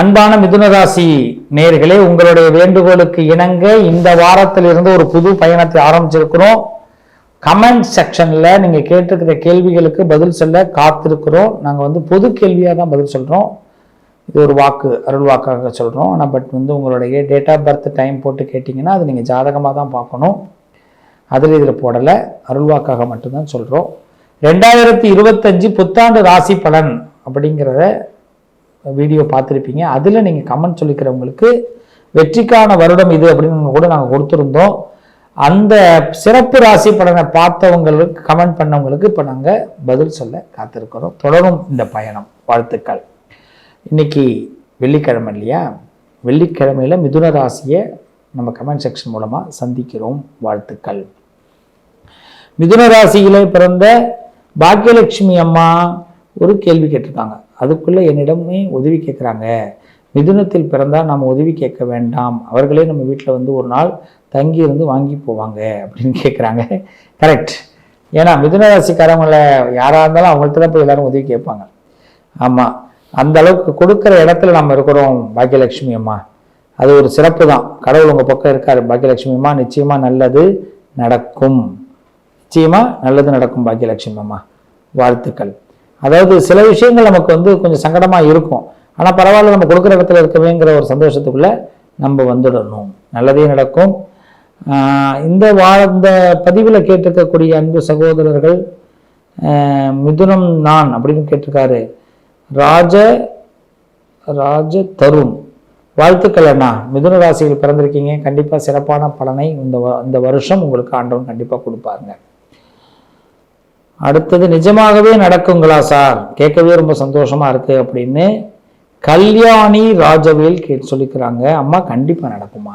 அன்பான மிதுனராசி நேர்களே உங்களுடைய வேண்டுகோளுக்கு இணங்க இந்த வாரத்திலிருந்து ஒரு புது பயணத்தை ஆரம்பிச்சிருக்கிறோம். கமெண்ட் செக்ஷன்ல நீங்க கேட்டிருக்கிற கேள்விகளுக்கு பதில் சொல்ல காத்திருக்கிறோம். நாங்கள் வந்து பொது கேள்வியாக தான் பதில் சொல்றோம். இது ஒரு வாக்கு அருள் வாக்காக சொல்றோம். ஆனால் பட் வந்து உங்களுடைய டேட் ஆஃப் பர்த் டைம் போட்டு கேட்டிங்கன்னா அது நீங்கள் ஜாதகமாக தான் பார்க்கணும். அதில் இதில் போடலை. அருள் வாக்காக மட்டும்தான் சொல்கிறோம் ரெண்டாயிரத்தி இருபத்தஞ்சு புத்தாண்டு ராசி பலன் அப்படிங்கிறத வீடியோ பார்த்துருப்பீங்க. அதில் நீங்கள் கமெண்ட் சொல்லிக்கிறவங்களுக்கு வெற்றிக்கான வருடம் இது அப்படின்னு கூட நாங்கள் கொடுத்துருந்தோம். அந்த சிறப்பு ராசி பலனை பார்த்தவங்களுக்கு கமெண்ட் பண்ணவங்களுக்கு இப்போ நாங்கள் பதில் சொல்ல காத்திருக்கிறோம். தொடரும் இந்த பயணம். வாழ்த்துக்கள். இன்னைக்கு வெள்ளிக்கிழமை இல்லையா? வெள்ளிக்கிழமையில் மிதுன ராசியை நம்ம கமெண்ட் செக்ஷன் மூலமாக சந்திக்கிறோம். வாழ்த்துக்கள். மிதுன ராசியில் பிறந்த பாக்கியலட்சுமி அம்மா ஒரு கேள்வி கேட்டிருக்காங்க. அதுக்குள்ளே என்னிடமே உதவி கேட்குறாங்க மிதுனத்தில் பிறந்தால் நாம் உதவி கேட்க வேண்டாம். அவர்களே நம்ம வீட்டில் வந்து ஒரு நாள் தங்கி இருந்து வாங்கி போவாங்க அப்படின்னு கேட்குறாங்க கரெக்ட் ஏன்னா மிதுன ராசிக்காரங்கள யாராக இருந்தாலும் அவங்கள்ட்ட தான் போய் எல்லாரும் உதவி கேட்பாங்க. ஆமாம் அந்த அளவுக்கு கொடுக்குற இடத்துல நம்ம இருக்கிறோம் பாக்கியலட்சுமி அம்மா. அது ஒரு சிறப்பு தான். கடவுள் உங்கள் பக்கம் இருக்காரு பாக்கியலட்சுமி அம்மா. நிச்சயமாக நல்லது நடக்கும். நிச்சயமாக நல்லது நடக்கும் பாக்கியலட்சுமி அம்மா. வாழ்த்துக்கள். அதாவது சில விஷயங்கள் நமக்கு வந்து கொஞ்சம் சங்கடமாக இருக்கும். ஆனால் பரவாயில்ல நம்ம கொடுக்குற இடத்துல இருக்கவேங்கிற ஒரு சந்தோஷத்துக்குள்ளே நம்ம வந்துடணும். நல்லதே நடக்கும். இந்த வா இந்த பதிவில் கேட்டிருக்கக்கூடிய அன்பு சகோதரர்கள் மிதுனம் நான் அப்படின்னு கேட்டிருக்காரு. ராஜ ராஜ தருண். வாழ்த்துக்கள் அண்ணா. மிதுன ராசியில் பிறந்திருக்கீங்க. கண்டிப்பாக சிறப்பான பலனை இந்த வ- இந்த வருஷம் உங்களுக்கு ஆண்டவன் கண்டிப்பாக கொடுப்பாருங்க. அடுத்தது நிஜமாகவே நடக்குங்களா சார்? கேட்கவே ரொம்ப சந்தோஷமா இருக்கு அப்படின்னு கல்யாணி ராஜவேல் கே சொல்லிக்கிறாங்க. அம்மா கண்டிப்பா நடக்குமா?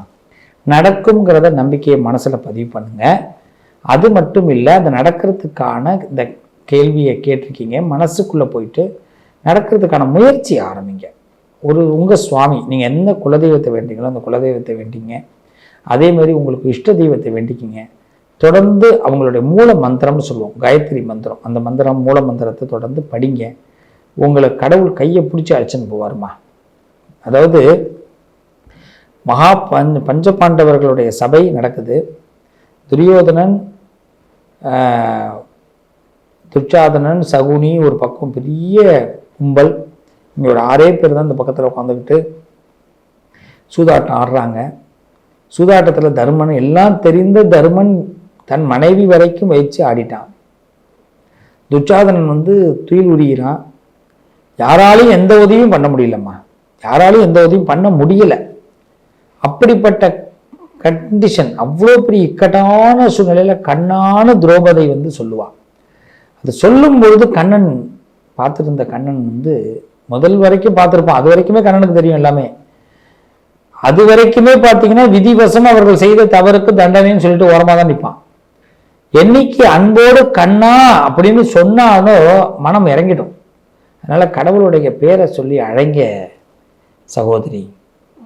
நடக்குங்கிறத நம்பிக்கையை மனசுல பதிவு பண்ணுங்க. அது மட்டும் இல்லை அது நடக்கிறதுக்கான இந்த கேள்வியை கேட்டிருக்கீங்க. மனசுக்குள்ளே போயிட்டு நடக்கிறதுக்கான முயற்சி ஆரம்பிங்க. ஒரு உங்கள் சுவாமி நீங்கள் எந்த குலதெய்வத்தை வேண்டிங்களோ அந்த குலதெய்வத்தை வேண்டிங்க. அதே மாதிரி உங்களுக்கு இஷ்ட தெய்வத்தை வேண்டிக்கிங்க. தொடர்ந்து அவங்களுடைய மூல மந்திரம்னு சொல்லுவோம் காயத்ரி மந்திரம். அந்த மந்திரம் மூல மந்திரத்தை தொடர்ந்து படிங்க. உங்களை கடவுள் கையை பிடிச்சி அழைச்சின்னு போவாருமா? அதாவது மகா பஞ்ச பஞ்ச பாண்டவர்களுடைய சபை நடக்குது. துரியோதனன் ஆஹ், துச்சாதனன் சகுனி ஒரு பக்கம் பெரிய கும்பல். இங்கே ஒரு ஆறே பேர் தான் இந்த பக்கத்தில் உட்காந்துக்கிட்டு சூதாட்டம் ஆடுறாங்க. சூதாட்டத்தில் தர்மன் எல்லாம் தெரிந்த தர்மன் தன் மனைவி வரைக்கும் வைச்சு ஆடிட்டான். துச்சாதனன் வந்து துயில் உரிகிறான். யாராலையும் எந்த உதவியும் பண்ண முடியலம்மா. யாராலையும் எந்த உதவியும் பண்ண முடியல. அப்படிப்பட்ட கண்டிஷன் அவ்வளோ பெரிய இக்கட்டான சூழ்நிலையில் கண்ணான துரோபதை வந்து சொல்லுவாள் அது சொல்லும் பொழுது கண்ணன் பார்த்துருந்த கண்ணன் வந்து முதல் வரைக்கும் பார்த்துருப்பான். அது வரைக்குமே கண்ணனுக்கு தெரியும் எல்லாமே. அது வரைக்குமே பார்த்தீங்கன்னா விதிவசம் அவர்கள் செய்த தவறுக்கு தண்டனைன்னு சொல்லிட்டு ஓரமாக தான் நிற்பான். என்னைக்கு அன்போடு கண்ணா அப்படின்னு சொன்னாலும் மனம் இறங்கிடும். அதனால் கடவுளுடைய பேரை சொல்லி அழைங்க சகோதரி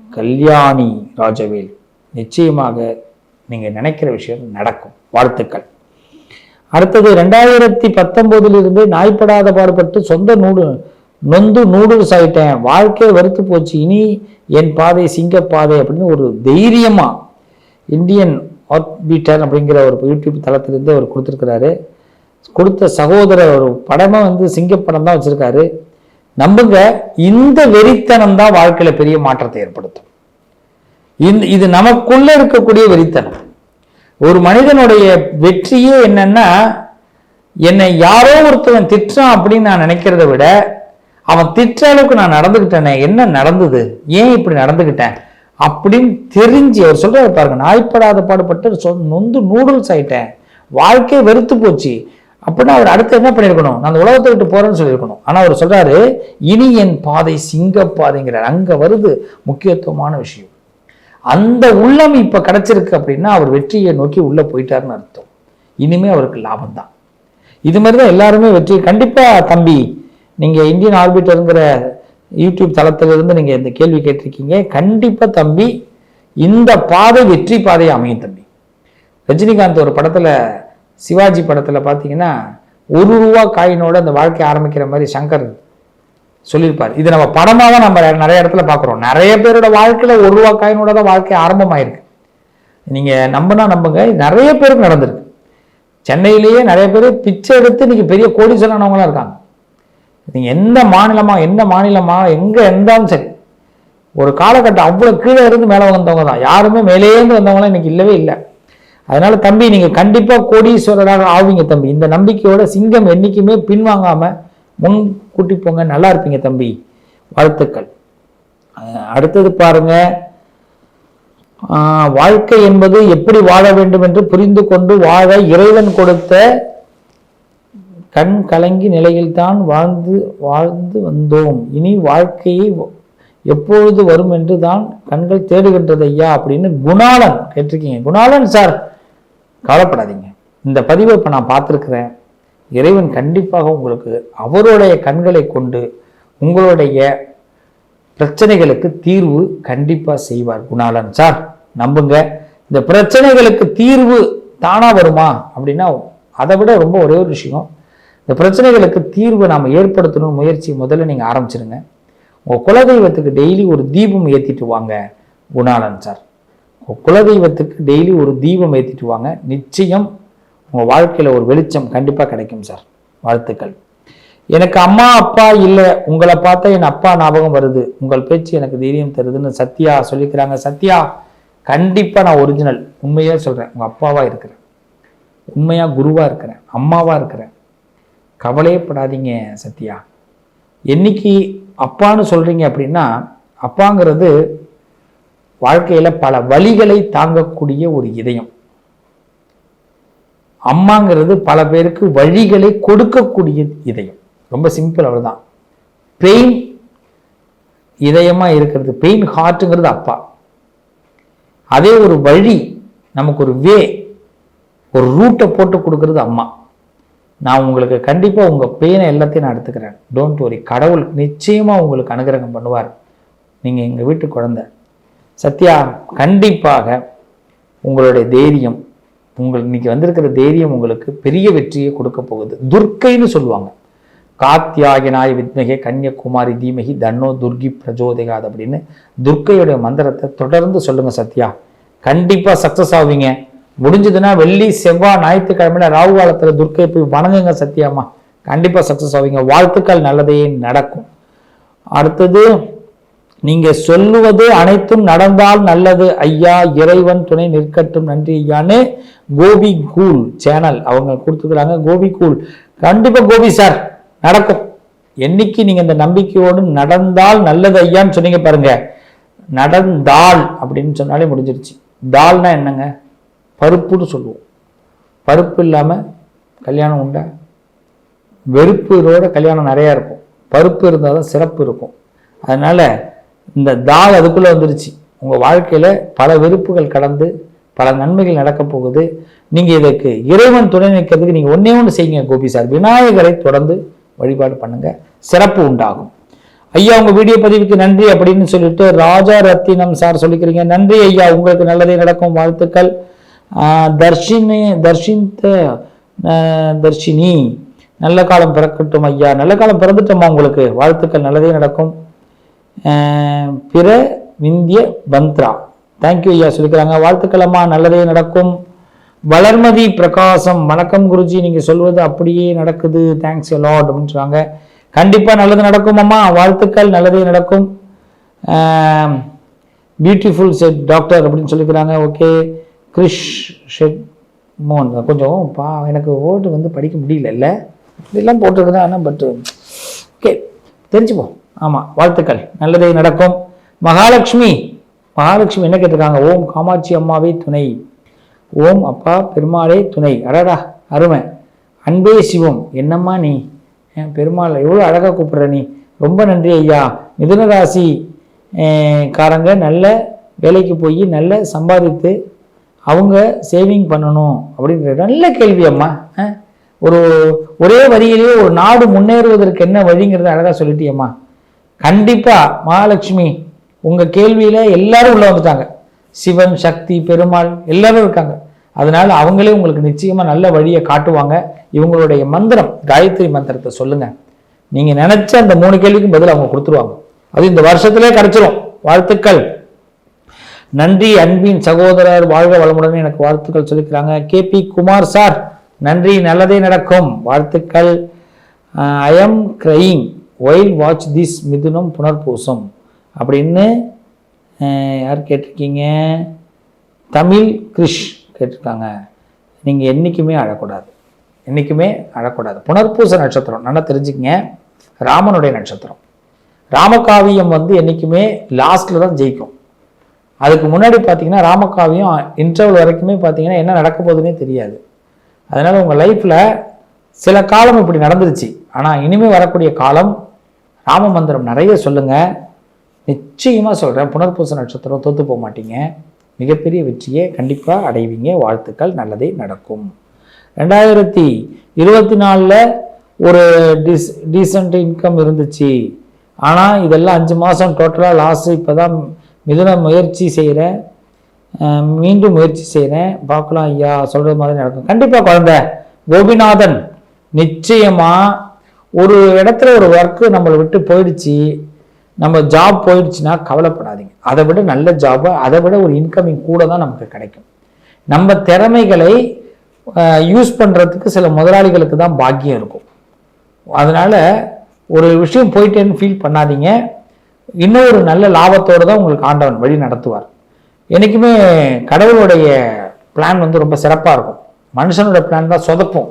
கல்யாணி ராஜவேல். நிச்சயமாக நீங்கள் நினைக்கிற விஷயம் நடக்கும். வாழ்த்துக்கள். அடுத்தது ரெண்டாயிரத்தி பத்தொன்பதுல நாய்ப்படாத பாடுபட்டு சொந்த நூடு நொந்து நூடுல்ஸ் ஆயிட்டேன். வாழ்க்கை வெறுத்து போச்சு. இனி என் பாதை சிங்க பாதை அப்படின்னு ஒரு தைரியமாக இந்தியன் ஆர்பிட்டர் அப்படிங்கிற ஒரு யூடியூப் தளத்திலிருந்து அவர் கொடுத்துருக்கிறாரு. கொடுத்த சகோதரர் ஒரு படமே வந்து சிங்கப்படம் தான் வச்சுருக்காரு. நம்புங்க இந்த வெறித்தனம் தான் வாழ்க்கையில் பெரிய மாற்றத்தை ஏற்படுத்தும். இந்த இது நமக்குள்ளே இருக்கக்கூடிய வெறித்தனம். ஒரு மனிதனுடைய வெற்றியே என்னன்னா என்னை யாரோ ஒருத்தவன் திட்டுறான் அப்படின்னு நான் நினைக்கிறத விட அவன் திட்ட அளவுக்கு நான் நடந்துக்கிட்டேனே என்ன நடந்தது? ஏன் இப்படி நடந்துக்கிட்டேன் அப்படின்னு தெரிஞ்சு அவர் சொல்கிற பாருங்க நாய்ப்படாத பாடுபட்டு சொ- நொந்து நூடுல்ஸ் ஆயிட்டேன். வாழ்க்கை வெறுத்து போச்சு. அப்படின்னா அவர் அடுத்து என்ன பண்ணியிருக்கணும் நான் அந்த உலகத்தை விட்டு போறேன்னு சொல்லியிருக்கணும். ஆனா அவர் சொல்றாரு இனி என் பாதை சிங்க பாதைங்கிறார் அங்க வருது முக்கியத்துவமான விஷயம். அந்த உள்ளம் இப்ப கிடைச்சிருக்கு அப்படின்னா அவர் வெற்றியை நோக்கி உள்ள போயிட்டாருன்னு அர்த்தம். இனிமே அவருக்கு லாபம் தான். இது மாதிரி தான் எல்லாருமே வெற்றி கண்டிப்பா தம்பி நீங்க இந்தியன் ஆர்பிட்டருங்கிற யூடியூப் தளத்திலிருந்து நீங்கள் இந்த கேள்வி கேட்டிருக்கீங்க. கண்டிப்பாக தம்பி இந்த பாதை வெற்றி பாதை அமையும் தம்பி. ரஜினிகாந்த் ஒரு படத்தில் சிவாஜி படத்தில் பார்த்தீங்கன்னா ஒரு ரூபா காயினோட அந்த வாழ்க்கை ஆரம்பிக்கிற மாதிரி சங்கர் சொல்லியிருப்பார். இது நம்ம படமாக தான் நம்ம நிறைய இடத்துல பார்க்குறோம் நிறைய பேரோட வாழ்க்கையில் ஒரு ரூபா காயினோட தான் வாழ்க்கை ஆரம்பமாயிருக்கு. நீங்கள் நம்பினா நம்புங்க. நிறைய பேருக்கு நடந்திருக்கு. சென்னையிலேயே நிறைய பேர் பிச்சை எடுத்து இன்னைக்கு பெரிய கோடீஸ்வரனவங்களாம் இருக்காங்க. நீங்கள் எந்த மாநிலமா எந்த மாநிலமாக எங்கே இருந்தாலும் சரி ஒரு காலகட்டம் அவ்வளோ கீழே இருந்து மேலே வந்தவங்க தான். யாருமே மேலேருந்து வந்தவங்களாம் இன்னைக்கு இல்லவே இல்லை. அதனால தம்பி நீங்கள் கண்டிப்பாக கோடீஸ்வரராக ஆவீங்க தம்பி. இந்த நம்பிக்கையோட சிங்கம் என்றைக்குமே பின்வாங்காமல் முன் கூட்டி போங்க. நல்லா இருப்பீங்க தம்பி. வாழ்த்துக்கள். அடுத்தது பாருங்க. வாழ்க்கை என்பது எப்படி வாழ வேண்டும் என்று புரிந்து கொண்டு வாழ இறைவன் கொடுத்த கண் கலங்கி நிலையில்தான் வாழ்ந்து வாழ்ந்து வந்தோம். இனி வாழ்க்கையை எப்பொழுது வரும் என்று தான் கண்கள் தேடுகின்றது ஐயா அப்படின்னு குணாளன் கேட்டிருக்கீங்க. குணாளன் சார் கவலைப்படாதீங்க. இந்த பதிவை இப்போ நான் பார்த்துருக்குறேன். இறைவன் கண்டிப்பாக உங்களுக்கு அவருடைய கண்களை கொண்டு உங்களுடைய பிரச்சனைகளுக்கு தீர்வு கண்டிப்பாக செய்வார் குணாளன் சார். நம்புங்க. இந்த பிரச்சனைகளுக்கு தீர்வு தானாக வருமா அப்படின்னா அதை விட ரொம்ப ஒரே ஒரு விஷயம். இந்த பிரச்சனைகளுக்கு தீர்வு நாம் ஏற்படுத்தணும் முயற்சி முதல்ல நீங்கள் ஆரம்பிச்சிருங்க. உங்கள் குலதெய்வத்துக்கு டெய்லி ஒரு தீபம் ஏற்றிட்டு வாங்க குணாலன் சார் உங்கள் குலதெய்வத்துக்கு டெய்லி ஒரு தீபம் ஏற்றிட்டு வாங்க. நிச்சயம் உங்கள் வாழ்க்கையில் ஒரு வெளிச்சம் கண்டிப்பாக கிடைக்கும் சார் வாழ்த்துக்கள். எனக்கு அம்மா அப்பா இல்லை. உங்களை பார்த்தா என் அப்பா ஞாபகம் வருது. உங்கள் பேச்சு எனக்கு தைரியம் தருதுன்னு சத்யா சொல்லிக்கிறாங்க. சத்யா கண்டிப்பாக நான் ஒரிஜினல் உண்மையாக சொல்கிறேன் உங்கள் அப்பாவாக இருக்கிறேன். உண்மையாக குருவாக இருக்கிறேன். அம்மாவாக இருக்கிறேன். கவலையப்படாதீங்க சத்யா. என்னைக்கு அப்பான்னு சொல்கிறீங்க அப்படின்னா அப்பாங்கிறது வாழ்க்கையில் பல வழிகளை தாங்கக்கூடிய ஒரு இதயம். அம்மாங்கிறது பல பேருக்கு வழிகளை கொடுக்கக்கூடிய இதயம். ரொம்ப சிம்பிள் அவ்வளோதான் பெயின் இதயமா இருக்கிறது. பெயின் ஹார்ட்டுங்கிறது அப்பா. அதே ஒரு வழி நமக்கு ஒரு வே ஒரு ரூட்டை போட்டு கொடுக்கறது அம்மா. நான் உங்களுக்கு கண்டிப்பாக உங்கள் பெயினை எல்லாத்தையும் நான் எடுத்துக்கிறேன். டோன்ட் வரி கடவுள் நிச்சயமாக உங்களுக்கு அனுகிரகம் பண்ணுவார். நீங்கள் எங்கள் வீட்டு குழந்தை. சத்யா கண்டிப்பாக உங்களுடைய தைரியம் உங்கள் இன்னைக்கு வந்திருக்கிற தைரியம் உங்களுக்கு பெரிய வெற்றியை கொடுக்க போகுது. துர்க்கைன்னு சொல்லுவாங்க. காத்தியாகினாய் வித்மகே கன்னியகுமாரி தீமகி தன்னோ துர்கி பிரஜோதிகாத் அப்படின்னு துர்க்கையுடைய மந்திரத்தை தொடர்ந்து சொல்லுங்கள் சத்யா. கண்டிப்பாக சக்ஸஸ் ஆவீங்க. முடிஞ்சதுன்னா வெள்ளி செவ்வாய் ஞாயிற்றுக்கிழமையில ராகு காலத்தில் துர்க்கை போய் வணங்குங்க சத்யாம்மா கண்டிப்பாக சக்ஸஸ் ஆவீங்க. வாழ்த்துக்கள் நல்லதே நடக்கும். அடுத்தது நீங்கள் சொல்லுவது அனைத்தும் நடந்தால் நல்லது. ஐயா இறைவன் துணை நிற்கட்டும். நன்றி ஐயான்னு கோபி கூல் சேனல் அவங்க கொடுத்துக்கிறாங்க கோபி கூல் கண்டிப்பாக கோபி சார் நடக்கும். என்னைக்கு நீங்கள் இந்த நம்பிக்கையோடு நடந்தால் நல்லது ஐயான்னு சொன்னீங்க பாருங்க. நடந்தால் அப்படின்னு சொன்னாலே முடிஞ்சிருச்சு. தால்னா என்னங்க? பருப்புன்னு சொல்லுவோம். பருப்பு இல்லாமல் கல்யாணம் உண்டா? வெறுப்புரோட கல்யாணம் நிறையா இருக்கும். பருப்பு இருந்தால் தான் சிறப்பு இருக்கும். அதனால் இந்த தால் அதுக்குள்ளே வந்துருச்சு. உங்கள் வாழ்க்கையில் பல வெறுப்புகள் கடந்து பல நன்மைகள் நடக்கப் போகுது. நீங்கள் இதற்கு இறைவன் துணை நிற்கிறதுக்கு நீங்கள் ஒன்றே ஒன்று செய்யுங்க கோபி சார். விநாயகரை தொடர்ந்து வழிபாடு பண்ணுங்கள் சிறப்பு உண்டாகும். ஐயா உங்கள் வீடியோ பதிவுக்கு நன்றி அப்படின்னு சொல்லிட்டு ராஜா ரத்தினம் சார் சொல்லிக்கிறீங்க. நன்றி ஐயா உங்களுக்கு நல்லதே நடக்கும். வாழ்த்துக்கள். தர்ஷினி தர்ஷித்த தர்ஷினி. நல்ல காலம் பிறக்கட்டும் ஐயா. நல்ல காலம் பிறந்துட்டோமா உங்களுக்கு? வாழ்த்துக்கள். நல்லதே நடக்கும். பிற விந்திய பந்த்ரா. தேங்க்யூ ஐயா. சொல்லிக்கிறாங்க. வாழ்த்துக்கள் அம்மா. நல்லதே நடக்கும். வளர்மதி பிரகாசம். வணக்கம் குருஜி. நீங்கள் சொல்வது அப்படியே நடக்குது. தேங்க்ஸ் லாட் அப்படின்னு சொல்கிறாங்க கண்டிப்பாக நல்லது நடக்கும் அம்மா. வாழ்த்துக்கள். நல்லதே நடக்கும். பியூட்டிஃபுல் செட் டாக்டர் அப்படின்னு சொல்லிக்கிறாங்க. ஓகே கிறிஷ் ஷெட் மோன் கொஞ்சம் பா எனக்கு ஓட்டு வந்து படிக்க முடியல இல்லை இதெல்லாம் போட்டிருக்குதான் ஆனால் பட் ஓகே தெரிஞ்சுப்போம். ஆமாம் வாழ்த்துக்கள். நல்லதே நடக்கும். மகாலட்சுமி. மகாலட்சுமி என்ன கேட்டிருக்காங்க? ஓம் காமாட்சி அம்மாவே துணை. ஓம் அப்பா பெருமாளே துணை. அடடா அருமை. அன்பே சிவம். என்னம்மா நீ? பெருமாள் எவ்வளோ அழகாக கூப்பிட்ற நீ. ரொம்ப நன்றி ஐயா. மிதுன ராசி காரங்க நல்ல வேலைக்கு போய் நல்ல சம்பாதித்து அவங்க சேவிங் பண்ணணும் அப்படின்ற நல்ல கேள்வி அம்மா. ஒரு ஒரே வரியிலேயே ஒரு நாடு முன்னேறுவதற்கு என்ன வழிங்கிறத அழகாக சொல்லிட்டியம்மா. கண்டிப்பாக மகாலட்சுமி உங்கள் கேள்வியில் எல்லாரும் உள்ளே வந்துட்டாங்க. சிவன் சக்தி பெருமாள் எல்லாரும் இருக்காங்க. அதனால் அவங்களே உங்களுக்கு நிச்சயமாக நல்ல வழியை காட்டுவாங்க. இவங்களுடைய மந்திரம் காயத்ரி மந்திரத்தை சொல்லுங்கள் நீங்கள் நினச்ச அந்த மூணு கேள்விக்கும் பதில் அவங்க கொடுத்துருவாங்க. அது இந்த வருஷத்துலேயே கிடச்சிரும். வாழ்த்துக்கள். நன்றி அன்பின் சகோதரர் வாழ்க வளமுடன் எனக்கு வாழ்த்துக்கள் சொல்லிக்கிறாங்க. கே பி குமார் சார் நன்றி நல்லதே நடக்கும். வாழ்த்துக்கள். I am crying while watch this மிதுனம் புனர்பூசம். அப்படின்னு யார் கேட்டிருக்கீங்க? தமிழ் கிரிஷ் கேட்டிருக்காங்க. நீங்கள் என்றைக்குமே அழக்கூடாது. என்றைக்குமே அழக்கூடாது. புனர்பூச நட்சத்திரம் நல்லா தெரிஞ்சுக்கங்க. ராமனுடைய நட்சத்திரம். ராமகாவியம் வந்து என்றைக்குமே லாஸ்ட்டில் தான் ஜெயிக்கும். அதுக்கு முன்னாடி பார்த்தீங்கன்னா ராமகாவியம் இன்டர்வல் வரைக்குமே பார்த்தீங்கன்னா என்ன நடக்க போகுதுன்னே தெரியாது. அதனால் உங்கள் லைஃப்பில் சில காலம் இப்படி நடந்துருச்சு. ஆனால் இனிமேல் வரக்கூடிய காலம் ராம மந்திரம் நிறைய சொல்லுங்கள் நிச்சயமாக சொல்கிறேன் புனர்பூச நட்சத்திரம் தோற்று போக மாட்டீங்க. மிகப்பெரிய வெற்றியை கண்டிப்பாக அடைவீங்க. வாழ்த்துக்கள். நல்லதே நடக்கும். ரெண்டாயிரத்தி இருபத்தி நாலில் ஒரு டிஸ் டீசன்ட் இன்கம் இருந்துச்சு. ஆனால் இதெல்லாம் அஞ்சு மாதம் டோட்டலாக லாஸ் இப்போ தான் மிதுன முயற்சி செய்கிறேன் மீண்டும் முயற்சி செய்கிறேன் பார்க்கலாம் ஐயா சொல்கிறது மாதிரி நடக்கும். கண்டிப்பாக குழந்தை கோபிநாதன் நிச்சயமாக ஒரு இடத்துல ஒரு ஒர்க்கு நம்மளை விட்டு போயிடுச்சு நம்ம ஜாப் போயிடுச்சுன்னா கவலைப்படாதீங்க. அதை விட நல்ல ஜாபை அதை விட ஒரு இன்கமிங் கூட தான் நமக்கு கிடைக்கும். நம்ம திறமைகளை யூஸ் பண்ணுறதுக்கு சில முதலாளிகளுக்கு தான் பாக்கியம் இருக்கும். அதனால் ஒரு விஷயம் போயிட்டேன்னு ஃபீல் பண்ணாதீங்க. இன்னொரு நல்ல லாபத்தோடு தான் உங்களுக்கு ஆண்டவன் வழி நடத்துவார். என்றைக்குமே கடவுளுடைய பிளான் வந்து ரொம்ப சிறப்பாக இருக்கும். மனுஷனோட பிளான் தான் சொதப்பும்.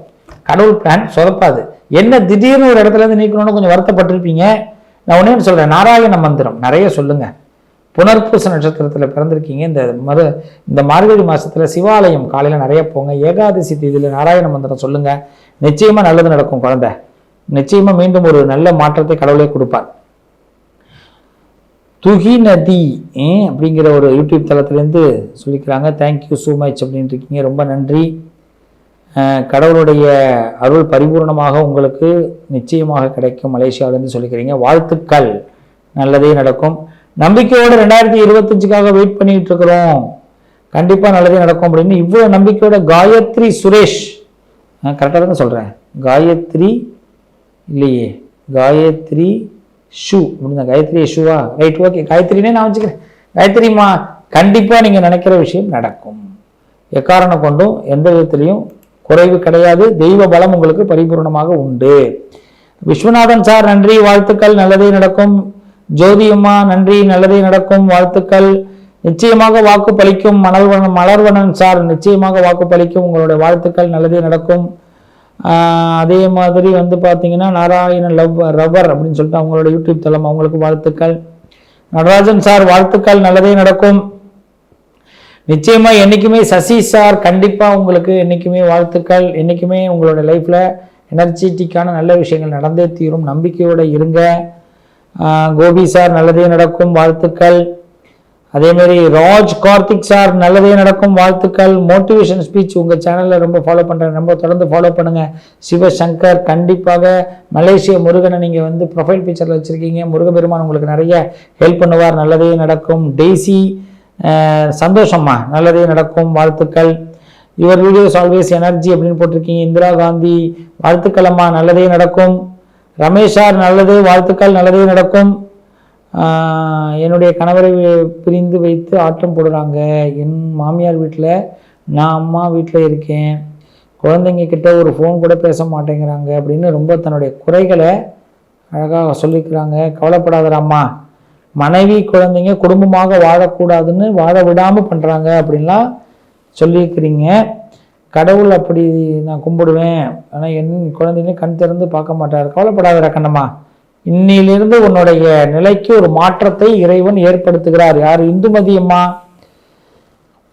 கடவுள் பிளான் சொதப்பாது. என்ன திடீர்னு ஒரு இடத்துலேருந்து நீக்கணும்னு கொஞ்சம் வருத்தப்பட்டிருப்பீங்க? நான் ஒன்றே சொல்கிறேன் நாராயண மந்திரம். நிறைய சொல்லுங்க. புனர்பூச நட்சத்திரத்தில் பிறந்திருக்கீங்க. இந்த மறு இந்த மார்கழி மாதத்தில் சிவாலயம் காலையில் நிறைய போங்க. ஏகாதசி தேதியில் நாராயண மந்திரம் சொல்லுங்கள் நிச்சயமாக நல்லது நடக்கும் குழந்தை. நிச்சயமாக மீண்டும் ஒரு நல்ல மாற்றத்தை கடவுளே கொடுப்பார். துகி நதி அப்படிங்கிற ஒரு யூடியூப் தளத்துலேருந்து சொல்லிக்கிறாங்க. தேங்க்யூ ஸோ மச் அப்படின்னு இருக்கீங்க. ரொம்ப நன்றி. கடவுளுடைய அருள் பரிபூர்ணமாக உங்களுக்கு நிச்சயமாக கிடைக்கும். மலேசியாவிலேருந்து சொல்லிக்கிறீங்க. வாழ்த்துக்கள். நல்லதே நடக்கும். நம்பிக்கையோடு ரெண்டாயிரத்தி இருபத்தஞ்சுக்காக வெயிட் பண்ணிட்டு இருக்கிறோம் கண்டிப்பாக நல்லதே நடக்கும் அப்படின்னு. இவ்வளோ நம்பிக்கையோட காயத்ரி சுரேஷ். கரெக்டாக தானே சொல்கிறேன் காயத்ரி இல்லையே. காயத்ரி ஷூ. அப்படின்னா காயத்ரி ஷூவா? ரைட் ஓகே காயத்ரினே நான் வச்சுக்கிறேன். காயத்ரிமா கண்டிப்பாக நீங்கள் நினைக்கிற விஷயம் நடக்கும். எக்காரணம் கொண்டும் எந்த விதத்துலையும் குறைவு கிடையாது. தெய்வ பலம் உங்களுக்கு பரிபூர்ணமாக உண்டு. விஸ்வநாதன் சார் நன்றி. வாழ்த்துக்கள். நல்லதே நடக்கும். ஜோதியம்மா நன்றி. நல்லதே நடக்கும். வாழ்த்துக்கள். நிச்சயமாக வாக்கு பலிக்கும் மலர்வனன் மலர்வனன் சார் நிச்சயமாக வாக்கு பலிக்கும். உங்களுடைய வாழ்த்துக்கள். நல்லதே நடக்கும். அதே மாதிரி வந்து பார்த்தீங்கன்னா நாராயண லவ் ரவர் அப்படின்னு சொல்லிட்டு அவங்களோட யூடியூப் தளம் அவங்களுக்கு வாழ்த்துக்கள். நடராஜன் சார் வாழ்த்துக்கள் நல்லதே நடக்கும். நிச்சயமா என்றைக்குமே சசி சார் கண்டிப்பா உங்களுக்கு என்றைக்குமே வாழ்த்துக்கள். என்னைக்குமே உங்களோட லைஃப்ல எனர்ஜெட்டிக்கான நல்ல விஷயங்கள் நடந்தே தீரும். நம்பிக்கையோட இருங்க. கோபி சார் நல்லதே நடக்கும். வாழ்த்துக்கள். அதே மாதிரி ராஜ் கார்த்திக் சார் நல்லதே நடக்கும். வாழ்த்துக்கள். மோட்டிவேஷன் ஸ்பீச் உங்கள் சேனலில் ரொம்ப ஃபாலோ பண்ணுறேன் ரொம்ப தொடர்ந்து ஃபாலோ பண்ணுங்கள் சிவசங்கர் கண்டிப்பாக மலேசிய முருகனை நீங்கள் வந்து ப்ரொஃபைல் பிக்சரில் வச்சுருக்கீங்க. முருகபெருமான் உங்களுக்கு நிறைய ஹெல்ப் பண்ணுவார். நல்லதே நடக்கும். டெய்ஸி சந்தோஷம்மா நல்லதே நடக்கும். வாழ்த்துக்கள். யுவர் வீடியோஸ் ஆல்வேஸ் எனர்ஜி அப்படின்னு போட்டிருக்கீங்க. இந்திரா காந்தி வாழ்த்துக்கள் அம்மா நல்லதே நடக்கும். ரமேஷ் சார் நல்லது. வாழ்த்துக்கள் நல்லதே நடக்கும். என்னுடைய கணவரை பிரிந்து வைத்து ஆட்டம் போடுறாங்க. என் மாமியார் வீட்டில் நான் அம்மா வீட்டில் இருக்கேன். குழந்தைங்க கிட்ட ஒரு ஃபோன் கூட பேச மாட்டேங்கிறாங்க அப்படின்னு ரொம்ப தன்னுடைய குறைகளை அழகாக சொல்லிக்கிறாங்க. கவலைப்படாதராம்மா மனைவி குழந்தைங்க குடும்பமாக வாழக்கூடாதுன்னு வாழ விடாமல் பண்ணுறாங்க அப்படின்லாம் சொல்லியிருக்கிறீங்க. கடவுள் அப்படி நான் கும்பிடுவேன். ஆனால் என் குழந்தைங்க கண் திறந்து பார்க்க மாட்டார். கவலைப்படாத கண்ணம்மா. இன்னிலிருந்து உன்னுடைய நிலைக்கு ஒரு மாற்றத்தை இறைவன் ஏற்படுத்துகிறார். யார் இந்துமதி அம்மா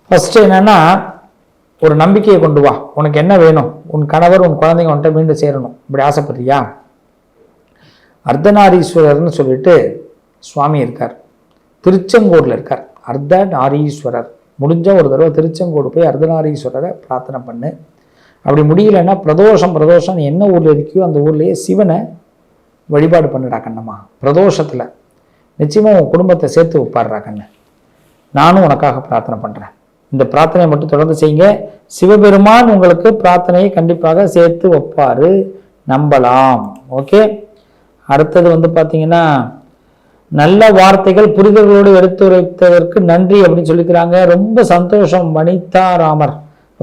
ஃபர்ஸ்ட் என்னன்னா ஒரு நம்பிக்கையை கொண்டு வா. உனக்கு என்ன வேணும்? உன் கணவர் உன் குழந்தைங்க உன்கிட்ட மீண்டும் சேரணும். இப்படி ஆசைப்படுறியா? அர்த்தநாரீஸ்வரர்னு சொல்லிட்டு சுவாமி இருக்கார். திருச்செங்கோடில் இருக்கார். அர்த்த நாரீஸ்வரர் முடிஞ்ச ஒரு தடவை திருச்செங்கோடு போய் அர்த்தநாரீஸ்வரரை பிரார்த்தனை பண்ணு. அப்படி முடியலன்னா பிரதோஷம் பிரதோஷம். என்ன ஊரில் இருக்கியோ அந்த ஊர்லேயே சிவனை வழிபாடு பண்ணுடா கண்ணம்மா. பிரதோஷத்தில் நிச்சயமாக உன் குடும்பத்தை சேர்த்து வைப்பாடுறா கண்ணு. நானும் உனக்காக பிரார்த்தனை பண்ணுறேன் இந்த பிரார்த்தனையை மட்டும் தொடர்ந்து செய்யுங்க. சிவபெருமான் உங்களுக்கு பிரார்த்தனையை கண்டிப்பாக சேர்த்து வைப்பாரு. நம்பலாம். ஓகே? அடுத்தது வந்து பார்த்தீங்கன்னா நல்ல வார்த்தைகள் புரிதல்களோடு எடுத்துரைத்ததற்கு நன்றி அப்படின்னு சொல்லிக்கிறாங்க. ரொம்ப சந்தோஷம் வனிதா ராமர்.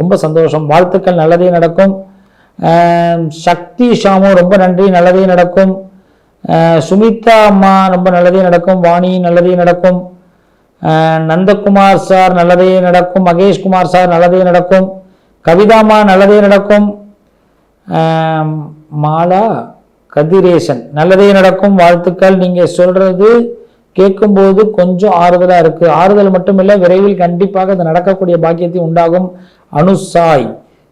ரொம்ப சந்தோஷம். வாழ்த்துக்கள் நல்லதே நடக்கும். சக்தி ஷாமும் ரொம்ப நன்றி நல்லதே நடக்கும். சுமிதா அம்மா ரொம்ப நல்லதே நடக்கும். வாணி நல்லதே நடக்கும். நந்தகுமார் சார் நல்லதே நடக்கும். மகேஷ் குமார் சார் நல்லதே நடக்கும். கவிதாமா நல்லதே நடக்கும். மாலா கதிரேசன் நல்லதே நடக்கும். வாழ்த்துக்கள். நீங்கள் சொல்கிறது கேட்கும்போது கொஞ்சம் ஆறுதலாக இருக்குது ஆறுதல் மட்டும் இல்லை விரைவில் கண்டிப்பாக அது நடக்கக்கூடிய பாக்கியத்தை உண்டாகும். அனுசாய்.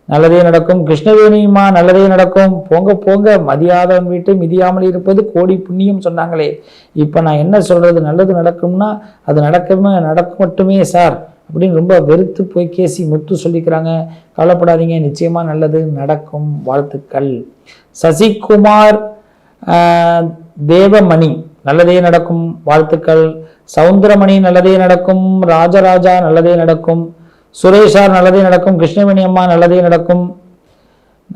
நல்லதே நடக்கும். கிருஷ்ணவேணியுமா நல்லதே நடக்கும். போங்க போங்க. மதியாதவன் வீட்டை மிதியாமல் இருப்பது கோடி புண்ணியம் சொன்னாங்களே. இப்போ நான் என்ன சொல்கிறது நல்லது நடக்கும்னா அது நடக்கமே நடக்க மட்டுமே சார். அப்படின்னு ரொம்ப வெறுத்து போய் கேசி முத்து சொல்லிக்கிறாங்க. கவலைப்படாதீங்க நிச்சயமாக நல்லது நடக்கும். வாழ்த்துக்கள். சசிகுமார் தேவமணி நல்லதே நடக்கும். வாழ்த்துக்கள். சவுந்தரமணி நல்லதே நடக்கும். ராஜராஜா நல்லதே நடக்கும். சுரேஷார் நல்லதே நடக்கும் கிருஷ்ணவேணி அம்மா நல்லதே நடக்கும்.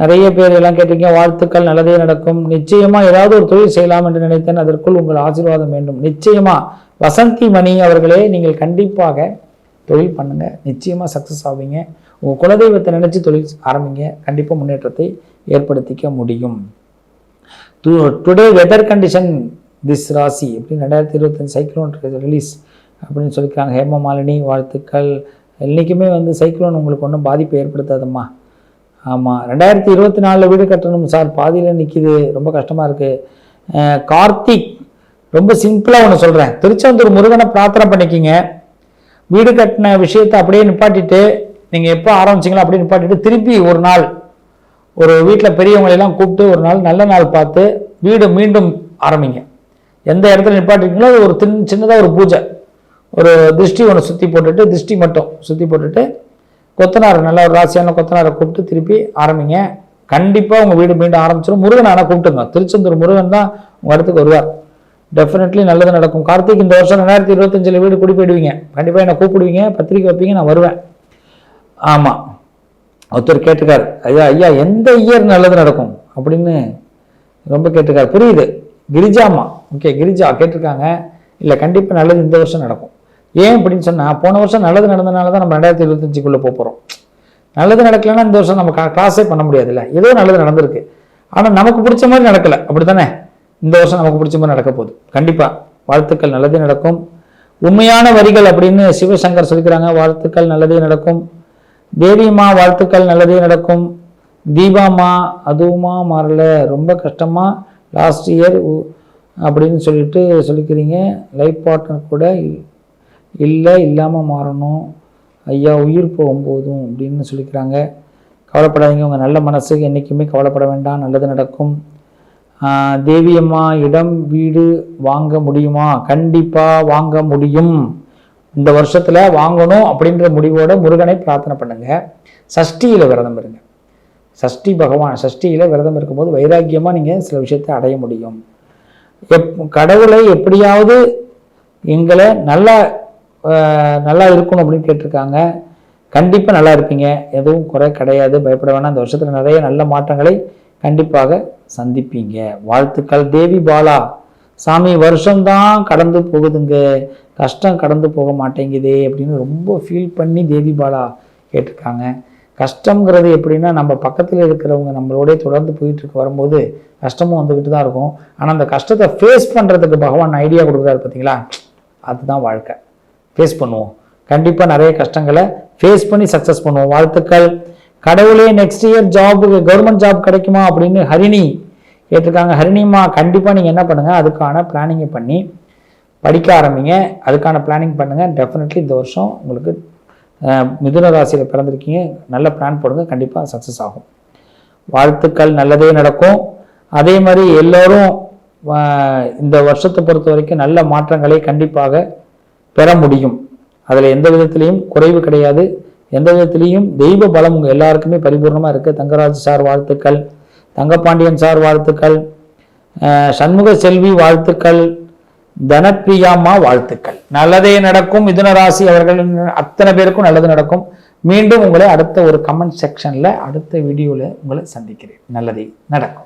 நிறைய பேர் எல்லாம் கேட்டீங்க வாழ்த்துக்கள் நல்லதே நடக்கும். நிச்சயமா ஏதாவது ஒரு தொழில் செய்யலாம் என்று நினைத்தேன் அதற்குள் உங்கள் ஆசீர்வாதம் வேண்டும். நிச்சயமா வசந்தி மணி அவர்களே நீங்கள் கண்டிப்பாக தொழில் பண்ணுங்க. நிச்சயமா சக்சஸ் ஆவீங்க. உங்க குலதெய்வத்தை நினைச்சு தொழில் ஆரம்பிங்க. கண்டிப்பா முன்னேற்றத்தை ஏற்படுத்திக்க முடியும். டுடே வெதர் கண்டிஷன் திஸ் ராசி அப்படின்னு ரெண்டாயிரத்தி இருபத்தஞ்சு சைக்ளோன் ரிலீஸ் அப்படின்னு சொல்லியிருக்காங்க. ஹேம மாலினி வாழ்த்துக்கள். என்றைக்குமே வந்து சைக்ளோன் உங்களுக்கு ஒன்றும் பாதிப்பு ஏற்படுத்தாதம்மா. ஆமாம் ரெண்டாயிரத்தி இருபத்தி நாலில் வீடு கட்டணும் சார். பாதியில் நிற்கிது ரொம்ப கஷ்டமாக இருக்குது கார்த்திக் ரொம்ப சிம்பிளாக ஒன்று சொல்கிறேன் திருச்செந்தூர் முருகனை பிரார்த்தனை பண்ணிக்கிங்க. வீடு கட்டின விஷயத்தை அப்படியே நிப்பாட்டிட்டு நீங்கள் எப்போ ஆரம்பிச்சீங்களோ அப்படியே நிப்பாட்டிட்டு திருப்பி ஒரு நாள் ஒரு வீட்டில் பெரியவங்களெல்லாம் கூப்பிட்டு ஒரு நாள் நல்ல நாள் பார்த்து வீடு மீண்டும் ஆரம்பிங்க. எந்த இடத்துல நிப்பாட்டிருக்கீங்களோ அது ஒரு தின் சின்னதாக ஒரு பூஜை. ஒரு திருஷ்டி ஒன்று சுற்றி போட்டுட்டு திருஷ்டி மட்டும் சுற்றி போட்டுட்டு கொத்தனார் நல்ல ஒரு ராசியான கொத்தனாரை கூப்பிட்டு திருப்பி ஆரம்பிங்க. கண்டிப்பாக உங்கள் வீடு மீண்டும் ஆரம்பிச்சிடும் முருகன் ஆனால் கூப்பிட்டுங்க. திருச்செந்தூர் முருகன் தான் உங்கள் இடத்துக்கு வருவார். டெஃபினெட்லி நல்லது நடக்கும். கார்த்திக் இந்த வருஷம் ரெண்டாயிரத்தி இருபத்தஞ்சில் வீடு குடி போயிடுவீங்க. கண்டிப்பாக என்னை கூப்பிடுவீங்க. பத்திரிக்கை வைப்பீங்க நான் வருவேன். ஆமாம் ஒருத்தர் கேட்டிருக்கார். ஐயா ஐயா எந்த இயர் நல்லது நடக்கும்? அப்படின்னு ரொம்ப கேட்டுக்கார் புரியுது. கிரிஜாமா? ஓகே கிரிஜா கேட்டிருக்காங்க. இல்லை கண்டிப்பாக நல்லது இந்த வருஷம் நடக்கும். ஏன் அப்படின்னு சொன்னால் போன வருஷம் நல்லது நடந்தனால தான் நம்ம ரெண்டாயிரத்தி இருபத்தஞ்சுக்குள்ளே போகிறோம் நல்லது நடக்கலைன்னா இந்த வருஷம் நம்ம கிளாஸே பண்ண முடியாதுல்ல. ஏதோ நல்லது நடந்திருக்கு. ஆனால் நமக்கு பிடிச்ச மாதிரி நடக்கலை. அப்படி தானே இந்த வருஷம் நமக்கு பிடிச்ச மாதிரி நடக்க போகுது. கண்டிப்பாக வாழ்த்துக்கள் நல்லதே நடக்கும். உண்மையான வரிகள் அப்படின்னு சிவசங்கர் சொல்லிக்கிறாங்க. வாழ்த்துக்கள் நல்லதே நடக்கும். தேவியம்மா வாழ்த்துக்கள் நல்லதே நடக்கும். தீபாம்மா அதுவுமா மாறல. ரொம்ப கஷ்டமாக லாஸ்ட் இயர் அப்படின்னு சொல்லிட்டு சொல்லிக்கிறீங்க. லைஃப் பார்ட்னர் கூட இல்லை இல்லாமல் மாறணும். ஐயா உயிர் போகும்போதும் அப்படின்னு சொல்லிக்கிறாங்க. கவலைப்படாதீங்க உங்கள் நல்ல மனசுக்கு என்றைக்குமே கவலைப்பட வேண்டாம். நல்லது நடக்கும். தேவியம்மா இடம் வீடு வாங்க முடியுமா? கண்டிப்பாக வாங்க முடியும். இந்த வருஷத்தில் வாங்கணும் அப்படின்ற முடிவோட முருகனை பிரார்த்தனை பண்ணுங்கள் சஷ்டியில் விரதம் இருங்க. சஷ்டி பகவான் சஷ்டியில் விரதம் இருக்கும்போது வைராக்கியமாக நீங்கள் சில விஷயத்தை அடைய முடியும். எப் கடவுளை எப்படியாவது எங்களை நல்லா நல்லா இருக்கணும் அப்படின்னு கேட்டிருக்காங்க. கண்டிப்பாக நல்லா இருப்பீங்க. எதுவும் குறை கிடையாது. பயப்பட வேணாம். இந்த வருஷத்தில் நிறைய நல்ல மாற்றங்களை கண்டிப்பாக சந்திப்பீங்க. வாழ்த்துக்கள். தேவி பாலா சாமி வருஷம்தான் கடந்து போகுதுங்க. கஷ்டம் கடந்து போக மாட்டேங்குதே அப்படின்னு ரொம்ப ஃபீல் பண்ணி தேவி பாலா கேட்டிருக்காங்க. கஷ்டங்கிறது எப்படின்னா நம்ம பக்கத்தில் இருக்கிறவங்க நம்மளோடய தொடர்ந்து போயிட்டுருக்கு வரும்போது கஷ்டமும் வந்துக்கிட்டு தான் இருக்கும். ஆனால் அந்த கஷ்டத்தை ஃபேஸ் பண்ணுறதுக்கு பகவான் ஐடியா கொடுக்குறாரு பார்த்தீங்களா அதுதான் வாழ்க்கை. ஃபேஸ் பண்ணுவோம். கண்டிப்பாக நிறைய கஷ்டங்களை ஃபேஸ் பண்ணி சக்ஸஸ் பண்ணுவோம். வாழ்த்துக்கள். கடவுளே next year job government job கிடைக்குமா அப்படின்னு ஹரிணி கேட்டிருக்காங்க. ஹரிணிமா கண்டிப்பாக நீங்கள் என்ன பண்ணுங்கள் அதுக்கான பிளானிங்கை பண்ணி படிக்க ஆரம்பிங்க. அதுக்கான பிளானிங் பண்ணுங்கள் டெஃபினெட்லி இந்த வருஷம் உங்களுக்கு மிதுன ராசியில் பிறந்திருக்கீங்க. நல்ல பிளான் போடுங்க. கண்டிப்பாக சக்ஸஸ் ஆகும். வாழ்த்துக்கள். நல்லதே நடக்கும். அதே மாதிரி எல்லோரும் இந்த வருஷத்தை பொறுத்த வரைக்கும் நல்ல மாற்றங்களை கண்டிப்பாக பெற முடியும். அதில் எந்த விதத்திலையும் குறைவு கிடையாது. எந்த விதத்திலையும் தெய்வ பலம் உங்கள் எல்லாருக்குமே பரிபூர்ணமாக இருக்குது தங்கராஜ் சார் வாழ்த்துக்கள் தங்கப்பாண்டியன் சார் வாழ்த்துக்கள் சண்முக செல்வி வாழ்த்துக்கள் தனப்பிரியாமா வாழ்த்துக்கள். நல்லதே நடக்கும். மிதுன ராசி அவர்களின் அத்தனை பேருக்கும் நல்லது நடக்கும். மீண்டும் உங்களை அடுத்த ஒரு கமெண்ட் செக்ஷனில் அடுத்த வீடியோவில் உங்களை சந்திக்கிறேன். நல்லதே நடக்கும்.